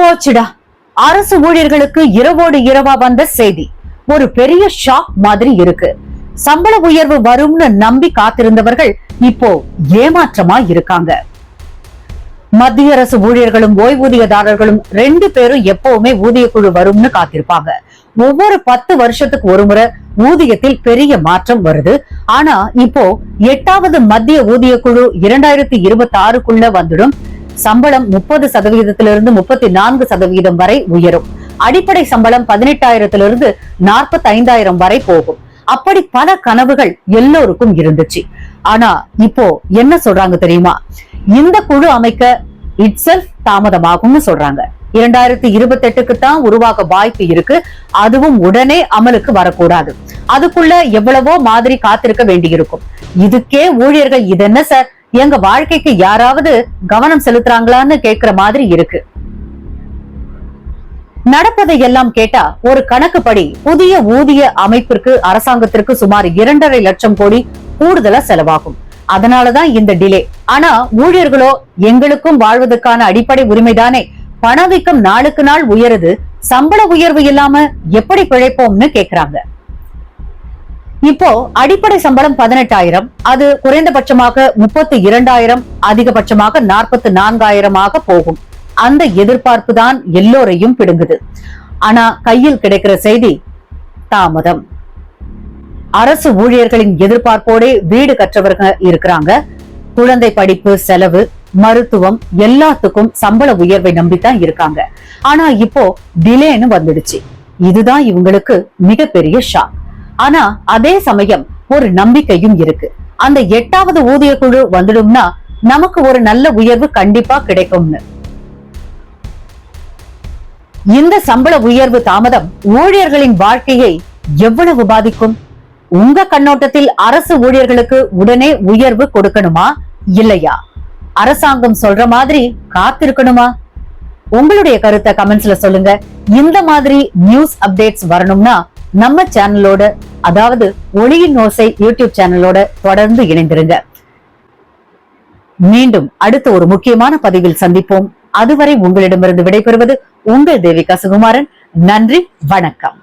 போச்சுடா. அரசு ஊழியர்களுக்கு இரவோடு இரவா வந்த செய்தி. ஒரு பெரிய ஷாக் மாதிரி இருக்கு. சம்பள உயர்வு வரும்னு நம்பி காத்திருந்தவர்கள் இப்போ ஏமாற்றமா இருக்காங்க. மத்திய அரசு ஊழியர்களும் ஓய்வூதியதாரர்களும் ரெண்டு பேரும் எப்பவுமே ஊதிய குழு வரும்னு காத்திருப்பாங்க. ஒவ்வொரு பத்து வருஷத்துக்கு ஒரு முறை ஊதியத்தில் பெரிய மாற்றம் வருது. ஆனா இப்போ எட்டாவது மத்திய ஊதிய குழு இரண்டாயிரத்தி இருபத்தி ஆறுக்குள்ள வந்துடும். சம்பளம் முப்பது சதவீதத்திலிருந்து முப்பத்தி நான்கு சதவீதம் வரை உயரும். அடிப்படை சம்பளம் பதினெட்டாயிரத்திலிருந்து நாற்பத்தி ஐந்தாயிரம் வரை போகும். அப்படி பல கனவுகள் எல்லோருக்கும் இருந்துச்சு. ஆனா இப்போ என்ன சொல்றாங்க தெரியுமா? இந்த குழு அமைக்க இட்செல்ஃப் தாமதமாகும்னு சொல்றாங்க. இரண்டாயிரத்தி இருபத்தி எட்டுக்கு தான் உருவாக வாய்ப்பு இருக்கு. அதுவும் உடனே அமலுக்கு வரக்கூடாது. அதுக்குள்ள எவ்வளவோ மாதிரி காத்திருக்க வேண்டியிருக்கும். இதுக்கே ஊழியர்கள் இது என்ன சார்? எங்க வாழ்க்கைக்கு யாராவது கவனம் செலுத்துறாங்களான்னு கேக்குற மாதிரி இருக்கு. நடப்பதை எல்லாம் கேட்டா ஒரு கணக்குப்படி புதிய ஊதிய அமைப்பிற்கு அரசாங்கத்திற்கு சுமார் இரண்டரை லட்சம் கோடி கூடுதலா செலவாகும். அதனாலதான் இந்த டிலே ஆனா ஊழியர்களோ எங்களுக்கும் வாழ்வதற்கான அடிப்படை உரிமைதானே. பணவீக்கம் நாளுக்கு நாள் உயருது. சம்பள உயர்வு இல்லாம எப்படி பிழைப்போம்னு கேக்குறாங்க. இப்போ அடிப்படை சம்பளம் பதினெட்டாயிரம் அது குறைந்தபட்சமாக முப்பத்தி இரண்டாயிரம் அதிகபட்சமாக நாற்பத்தி நான்காயிரமாக போகும். அந்த எதிர்பார்ப்பு தான் எல்லோரையும் பிடுங்குது. ஆனா கையில் கிடைக்கிற செய்தி தாமதம். அரசு ஊழியர்களின் எதிர்பார்ப்போடே வீடு கற்றவர்கள் இருக்கிறாங்க. குழந்தை படிப்பு செலவு மருத்துவம் எல்லாத்துக்கும் சம்பள உயர்வை நம்பித்தான் இருக்காங்க. ஆனா இப்போ டிலேன்னு வந்துடுச்சு. இதுதான் இவங்களுக்கு மிகப்பெரிய ஷாக் ஆனா அதே சமயம் ஒரு நம்பிக்கையும் இருக்கு. அந்த எட்டாவது ஊதிய குழு வந்துடும்னா நமக்கு ஒரு நல்ல உயர்வு கண்டிப்பா கிடைக்கும்னு. இந்த சம்பள உயர்வு தாமதம் ஊழியர்களின் வாழ்க்கையை எவ்வளவு பாதிக்கும்? உங்க கண்ணோட்டத்தில் அரசு ஊழியர்களுக்கு உடனே உயர்வு கொடுக்கணுமா இல்லையா? அரசாங்கம் சொல்ற மாதிரி காத்திருக்கணுமா? உங்களுடைய கருத்தை கமெண்ட்ஸ்ல சொல்லுங்க. இந்த மாதிரி நியூஸ் அப்டேட்ஸ் வரணும்னா நம்ம சேனலோட அதாவது ஒளியின் ஓசை யூடியூப் சேனலோட தொடர்ந்து இணைந்திருங்க. மீண்டும் அடுத்த ஒரு முக்கியமான பதிவில் சந்திப்போம். அதுவரை உங்களிடமிருந்து விடைபெறுவது உங்கள் தேவிகா சுகுமாரன். நன்றி வணக்கம்.